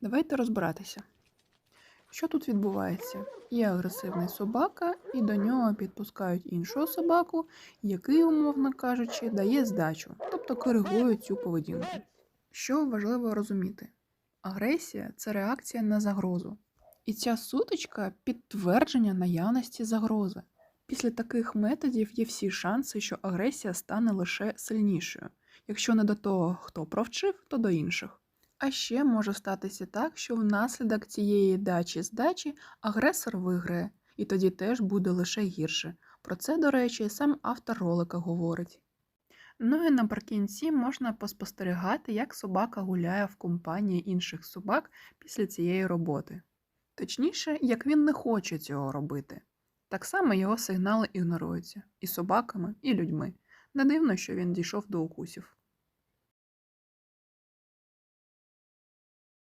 Давайте розбиратися. Що тут відбувається? Є агресивний собака, і до нього підпускають іншого собаку, який, умовно кажучи, дає здачу, тобто коригує цю поведінку. Що важливо розуміти? Агресія це реакція на загрозу. І ця сутичка підтвердження наявності загрози. Після таких методів є всі шанси, що агресія стане лише сильнішою. Якщо не до того, хто провчив, то до інших. А ще може статися так, що внаслідок цієї дачі здачі агресор виграє, і тоді теж буде лише гірше. Про це, до речі, сам автор ролика говорить. Ну і наприкінці можна поспостерігати, як собака гуляє в компанії інших собак після цієї роботи. Точніше, як він не хоче цього робити. Так само його сигнали ігноруються і собаками, і людьми. Не дивно, що він дійшов до укусів.